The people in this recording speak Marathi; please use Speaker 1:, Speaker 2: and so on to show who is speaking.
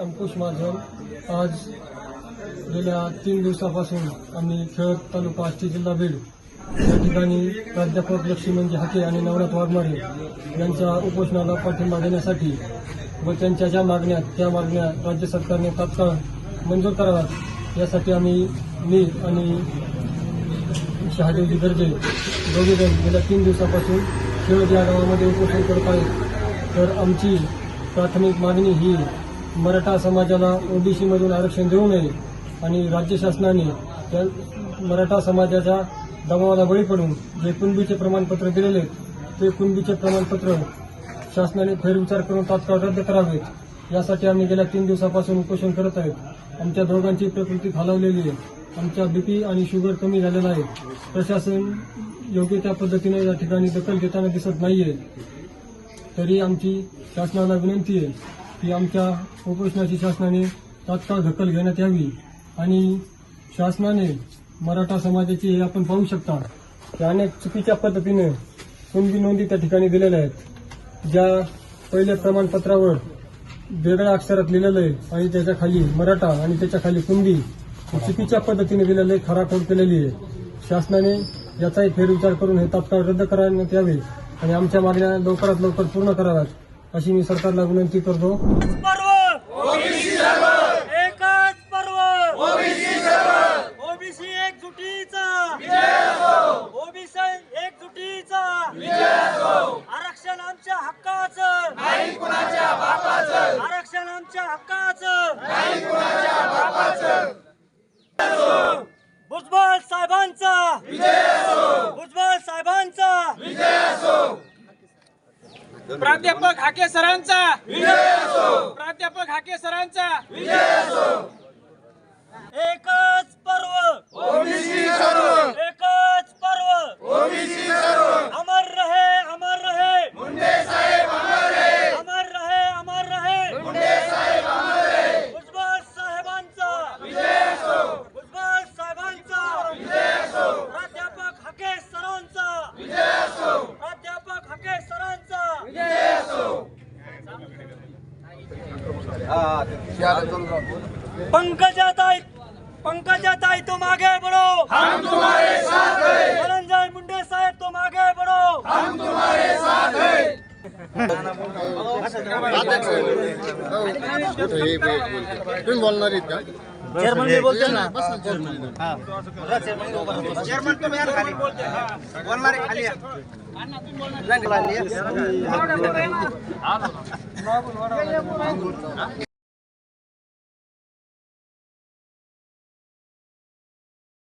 Speaker 1: अंकुश महाजन आज गेल्या तीन दिवसापासून आम्ही खेळत तालुका आष्टी जिल्हा बीड या ठिकाणी प्राध्यापक लक्ष्मीमंजी हाके आणि नवनाथ वाघमारे यांच्या उपोषणाला पाठिंबा देण्यासाठी व त्यांच्या ज्या मागण्या त्या मागण्या राज्य सरकारने तात्काळ मंजूर कराव्यात. यासाठी आम्ही मी आणि शहादेवजी गर्जे दोघेजण गेल्या तीन दिवसापासून खेळ या गावामध्ये उपोषण करत आहेत. तर आमची प्राथमिक मागणी ही मराठा समाजाला ओबीसीमधून आरक्षण देऊ नये आणि राज्य शासनाने त्या मराठा समाजाच्या दबावाला बळी पडून जे कुणबीचे प्रमाणपत्र दिलेले आहेत, ते कुणबीचे प्रमाणपत्र शासनाने फेरविचार करून तात्काळ रद्द करावेत यासाठी आम्ही गेल्या तीन दिवसापासून उपोषण करत आहेत. आमच्या दोघांची प्रकृती खालावलेली आहे. आमच्या बीपी आणि शुगर कमी झालेला आहे. प्रशासन योग्य त्या पद्धतीने या ठिकाणी दखल घेताना दिसत नाहीये. तरी आमची शासनाला विनंती आहे की आमच्या उपोषणाची शासनाने तात्काळ दखल घेण्यात यावी आणि शासनाने मराठा समाजाची हे आपण पाहू शकता की अनेक चुकीच्या पद्धतीने कुणबी नोंदी त्या ठिकाणी दिलेल्या आहेत. ज्या पहिल्या प्रमाणपत्रावर वेगळ्या अक्षरात लिहिलेलं आहे आणि त्याच्याखाली मराठा आणि त्याच्याखाली कुणबी चुकीच्या पद्धतीने दिलेलं आहे खराखोड केलेली आहे. शासनाने याचाही फेरविचार करून हे तात्काळ रद्द करण्यात यावे आणि आमच्या मागण्या लवकरात लवकर पूर्ण कराव्यात. अशी मी सरकारला विनंती करतो.
Speaker 2: पर्व! एकच पर्व! ओबीसी एकजुटीचा! ओबीसी एकजुटीचा! आरक्षण आमच्या हक्काचं! आरक्षण आमच्या हक्काचं! भुजबळ साहेबांचा! भुजबळ साहेबांचा!
Speaker 3: प्राध्यापक हाके सरांचा प्राध्यापक हाके सरांचा
Speaker 2: एकच पर्व एकच पर्व अमर रहे अमर रहे अमर रहे अमर रहे भुजबळ साहेबांचा भुजबळ साहेबांचा प्राध्यापक हके सरांचा प्राध्यापक हके सरांचा पंकजाताई पंकजाताई तुम आगे बढ़ो हम तुम्हारे साथ हैं धनंजय मुंडे साहेब तुम आगे बढ़ो हम तुम्हारे साथ
Speaker 4: तुम्ही बोलणार आहेत का
Speaker 2: चेअरमन मी बोलतो ना
Speaker 3: चेअरमन तुम्ही यार खाली बोलणारे खाली या.